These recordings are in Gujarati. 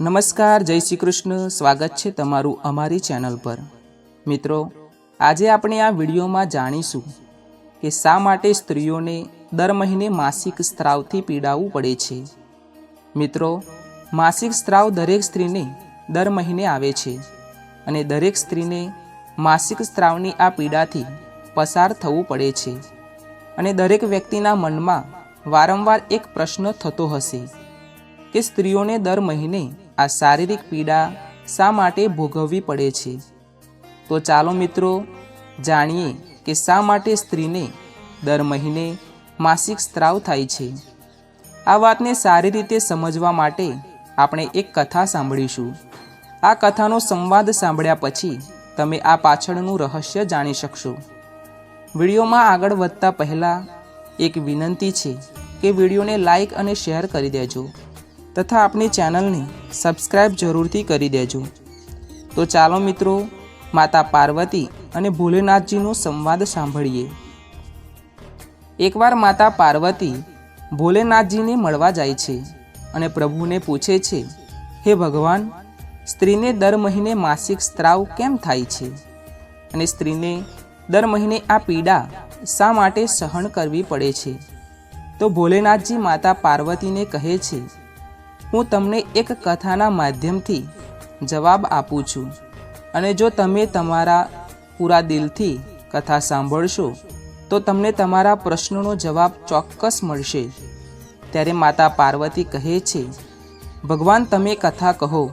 નમસ્કાર, જય શ્રી કૃષ્ણ. સ્વાગત છે તમારું અમારી ચેનલ પર. મિત્રો, આજે આપણે આ વિડીયોમાં જાણીશું કે શા માટે સ્ત્રીઓને દર મહિને માસિક સ્ત્રાવથી પીડાવવું પડે છે. મિત્રો, માસિક સ્ત્રાવ દરેક સ્ત્રીને દર મહિને આવે છે અને દરેક સ્ત્રીને માસિક સ્ત્રાવની આ પીડાથી પસાર થવું પડે છે અને દરેક વ્યક્તિના મનમાં વારંવાર એક પ્રશ્ન થતો હશે કે સ્ત્રીઓને દર મહિને આ શારીરિક પીડા શા માટે ભોગવવી પડે છે? તો ચાલો મિત્રો, જાણીએ કે શા માટે સ્ત્રીને દર મહિને માસિક સ્ત્રાવ થાય છે. આ વાતને સારી રીતે સમજવા માટે આપણે એક કથા સાંભળીશું. આ કથાનો સંવાદ સાંભળ્યા પછી તમે આ પાછળનું રહસ્ય જાણી શકશો. વિડીયોમાં આગળ વધતા પહેલાં એક વિનંતી છે કે વિડીયોને લાઇક અને શેર કરી દેજો. તથા આપણી ચેનલને સબસ્ક્રાઈબ જરૂરથી કરી દેજો. તો ચાલો મિત્રો, માતા પાર્વતી અને ભોલેનાથજીનો સંવાદ સાંભળીએ. એકવાર માતા પાર્વતી ભોલેનાથજીને મળવા જાય છે અને પ્રભુને પૂછે છે, હે ભગવાન, સ્ત્રીને દર મહિને માસિક સ્ત્રાવ કેમ થાય છે? અને સ્ત્રીને દર મહિને આ પીડા શા માટે સહન કરવી પડે છે? તો ભોલેનાથજી માતા પાર્વતીને કહે છે હું તમને એક કથાના માધ્યમથી જવાબ આપું છું. અને જો તમે તમારા પૂરા દિલથી કથા સાંભળશો, તો તમને તમારા પ્રશ્નોનો જવાબ ચોક્કસ મળશે. ત્યારે માતા પાર્વતી કહે છે, ભગવાન, તમે કથા કહો.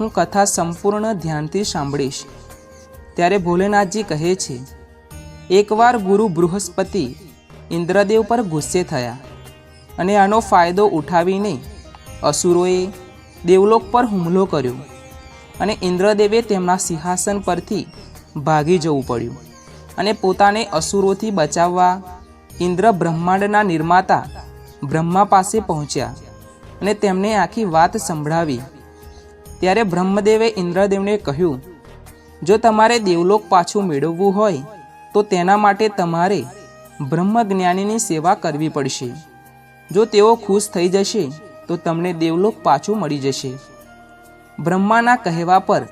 હું કથા સંપૂર્ણ ધ્યાનથી સાંભળીશ. ત્યારે ભોલેનાથજી કહે છે, એકવાર ગુરુ બૃહસ્પતિ ઇન્દ્રદેવ પર ગુસ્સે થયા અને આનો ફાયદો ઉઠાવીને અસુરોએ દેવલોક પર હુમલો કર્યો અને ઇન્દ્રદેવે તેમના સિંહાસન પરથી ભાગી જવું પડ્યું અને પોતાને અસુરોથી બચાવવા ઇન્દ્ર બ્રહ્માંડના નિર્માતા બ્રહ્મા પાસે પહોંચ્યા અને તેમને આખી વાત સંભળાવી. ત્યારે બ્રહ્મદેવે ઇન્દ્રદેવને કહ્યું, જો તમારે દેવલોક પાછું મેળવવું હોય, તો તેના માટે તમારે બ્રહ્મજ્ઞાનીની સેવા કરવી પડશે. જો તેઓ ખુશ થઈ જશે તો તમને દેવલોક પાછું મળી જશે. બ્રહ્માના કહેવા પર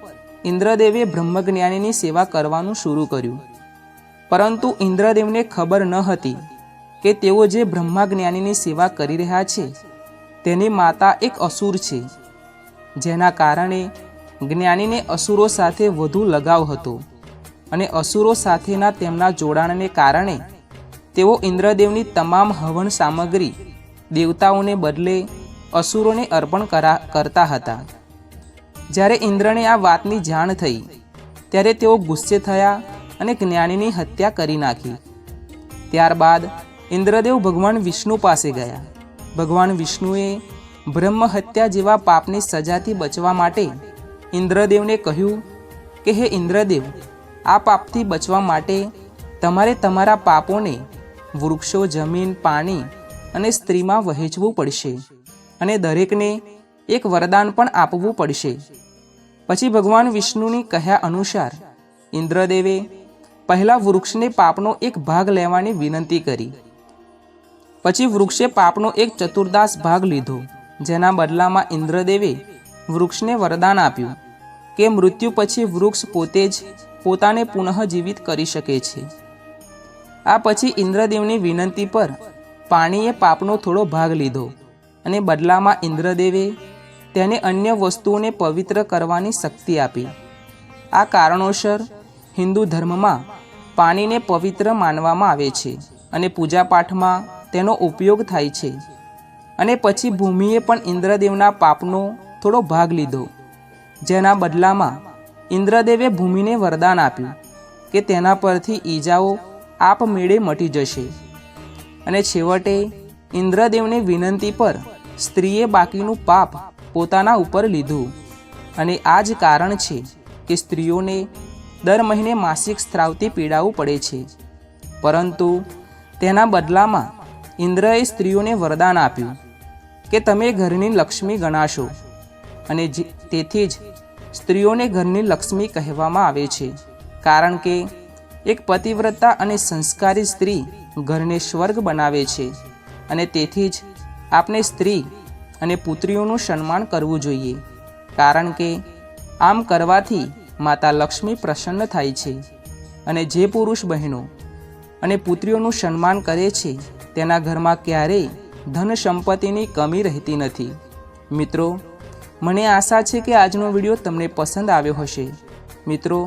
ઇન્દ્રદેવે બ્રહ્મજ્ઞાનીની સેવા કરવાનું શરૂ કર્યું. પરંતુ ઇન્દ્રદેવને ખબર ન હતી કે તેઓ જે બ્રહ્માજ્ઞાનીની સેવા કરી રહ્યા છે, તેની માતા એક અસુર છે, જેના કારણે જ્ઞાનીને અસુરો સાથે વધુ લગાવ હતો અને અસુરો સાથેના તેમના જોડાણને કારણે તેઓ ઇન્દ્રદેવની તમામ હવન સામગ્રી દેવતાઓને બદલે અસુરોને અર્પણ કરા, કરતા હતા. જ્યારે ઇન્દ્રને આ વાતની જાણ થઈ, ત્યારે તેઓ ગુસ્સે થયા અને જ્ઞાનીની હત્યા કરી નાખી. ત્યારબાદ ઇન્દ્રદેવ ભગવાન વિષ્ણુ પાસે ગયા. ભગવાન વિષ્ણુએ બ્રહ્મ હત્યા જેવા પાપની સજાથી બચવા માટે ઇન્દ્રદેવને કહ્યું કે, હે ઇન્દ્રદેવ, આ પાપથી બચવા માટે તમારે તમારા પાપોને વૃક્ષો, જમીન, પાણી અને સ્ત્રીમાં વહેંચવું પડશે. અને દરેકને એક વરદાન પણ આપવું પડશે. પછી ભગવાન વિષ્ણુની કહ્યા અનુસાર, ઇન્દ્રદેવે પહેલા વૃક્ષને પાપનો એક ભાગ લેવાની વિનંતી કરી. પછી વૃક્ષે પાપનો એક ચતુર્દાસ ભાગ લીધો, જેના બદલામાં ઇન્દ્રદેવે વૃક્ષને વરદાન આપ્યું કે મૃત્યુ પછી વૃક્ષ પોતે જ પોતાને પુનઃજીવિત કરી શકે છે. આ પછી ઇન્દ્રદેવની વિનંતી પર પાણીએ પાપનો થોડો ભાગ લીધો. અને બદલામાં ઇન્દ્રદેવે તેને અન્ય વસ્તુઓને પવિત્ર કરવાની શક્તિ આપી. આ કારણોસર હિન્દુ ધર્મમાં પાણીને પવિત્ર માનવામાં આવે છે અને પૂજાપાઠમાં તેનો ઉપયોગ થાય છે. અને પછી ભૂમિએ પણ ઇન્દ્રદેવના પાપનો થોડો ભાગ લીધો, જેના બદલામાં ઇન્દ્રદેવે ભૂમિને વરદાન આપ્યું કે તેના પરથી ઈજાઓ આપમેળે મટી જશે. અને છેવટે ઇન્દ્રદેવની વિનંતી પર સ્ત્રીએ બાકીનું પાપ પોતાના ઉપર લીધું. અને આ જ કારણ છે કે સ્ત્રીઓને દર મહિને માસિક સ્ત્રાવથી પીડાવું પડે છે. પરંતુ તેના બદલામાં ઇન્દ્રએ સ્ત્રીઓને વરદાન આપ્યું કે તમે ઘરની લક્ષ્મી ગણાશો અને તેથી જ સ્ત્રીઓને ઘરની લક્ષ્મી કહેવામાં આવે છે. કારણ કે એક પતિવ્રતા અને સંસ્કારી સ્ત્રી ઘરને સ્વર્ગ બનાવે છે. અને તેથી જ આપણે સ્ત્રી અને પુત્રીઓનું સન્માન કરવું જોઈએ. કારણ કે આમ કરવાથી માતા લક્ષ્મી પ્રસન્ન થાય છે અને જે પુરુષ બહેનો અને પુત્રીઓનું સન્માન કરે છે, તેના ઘરમાં ક્યારેય ધન સંપત્તિની કમી રહેતી નથી. મિત્રો, મને આશા છે કે આજનો વીડિયો તમને પસંદ આવ્યો હશે. મિત્રો,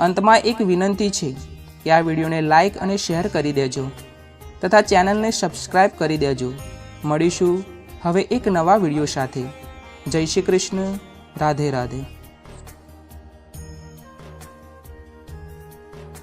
અંતમાં એક વિનંતી છે કે આ વિડીયોને લાઇક અને શેર કરી દેજો. તથા ચેનલને સબસ્ક્રાઈબ કરી દેજો. મળીશું હવે એક નવા વીડિયો સાથે. જય શ્રી કૃષ્ણ. રાધે રાધે.